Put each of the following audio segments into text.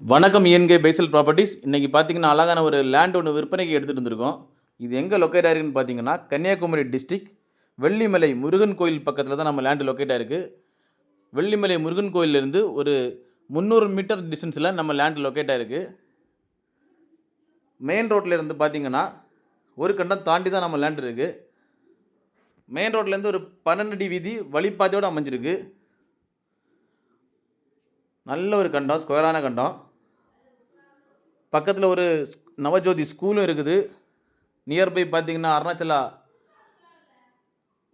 வணக்கம் இஎன்கே பைசல் ப்ராப்பர்ட்டிஸ் இன்றைக்கி பார்த்தீங்கன்னா அழகான ஒரு லேண்ட் ஒன்று விற்பனைக்கு எடுத்துகிட்டு வந்திருக்கோம். இது எங்கே லொக்கேட் ஆயிருக்குன்னு பார்த்தீங்கன்னா கன்னியாகுமரி டிஸ்ட்ரிக் வெள்ளிமலை முருகன் கோயில் பக்கத்தில் தான் நம்ம லேண்டு லொக்கேட் ஆயிருக்கு. வெள்ளிமலை முருகன் கோயிலேருந்து ஒரு முந்நூறு மீட்டர் டிஸ்டன்ஸில் நம்ம லேண்டு லொக்கேட் ஆயிருக்கு. மெயின் ரோட்டில் இருந்து பார்த்தீங்கன்னா ஒரு கண்டம் தாண்டி தான் நம்ம லேண்ட் இருக்குது மெயின் ரோட்லேருந்து ஒரு பன்னெண்டு அடி வீதி வழிப்பாதையோடு அமைஞ்சிருக்கு. நல்ல ஒரு கண்டம் ஸ்கொயரான கண்டம். பக்கத்தில் ஒரு நவஜோதி ஸ்கூலும் இருக்குது. நியர்பை பார்த்தீங்கன்னா அருணாச்சலா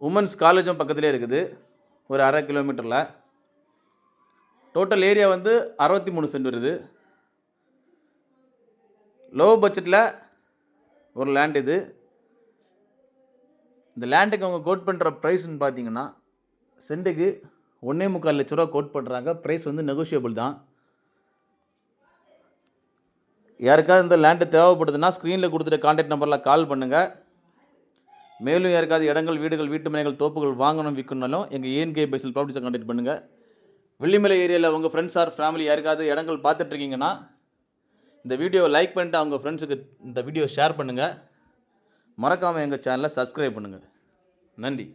உமன்ஸ் காலேஜும் பக்கத்துலேயே இருக்குது. ஒரு அரை கிலோமீட்டரில் டோட்டல் ஏரியா வந்து அறுபத்தி மூணு சென்ட் வருது. லோ பட்ஜெட்டில் ஒரு லேண்ட் இது. இந்த லேண்டுக்கு அவங்க கோட் பண்ணுற ப்ரைஸ்ன்னு பார்த்தீங்கன்னா சென்ட்டுக்கு ஒன்றே முக்கால் லட்ச ரூபா கோட் பண்ணுறாங்க ப்ரைஸ் வந்து நெகோஷியபிள் தான். யாருக்காவது இந்த லேண்டு தேவைப்படுதுன்னா ஸ்க்ரீனில் கொடுத்துட்ட காண்டாக்ட் நம்பரில் கால் பண்ணுங்கள் மேலும் யாருக்காவது இடங்கள் வீடுகள் வீட்டு மனைகள் தோப்புகள் வாங்கணும் விற்கணும்னாலும் எங்கள் ஏஎன்கே பைசல் ப்ராப்பர்ட்டிஸை காண்டாக்ட் பண்ணுங்கள் வெள்ளிமலை ஏரியாவில் உங்கள் ஃப்ரெண்ட்ஸ் ஆர் ஃபேமிலி யாருக்காவது இடங்கள் பார்த்துட்ருக்கீங்கன்னா இந்த வீடியோவை லைக் பண்ணிட்டு அவங்க ஃப்ரெண்ட்ஸுக்கு இந்த வீடியோ ஷேர் பண்ணுங்கள் மறக்காமல் எங்கள் சேனலை சப்ஸ்கிரைப் பண்ணுங்கள் நன்றி.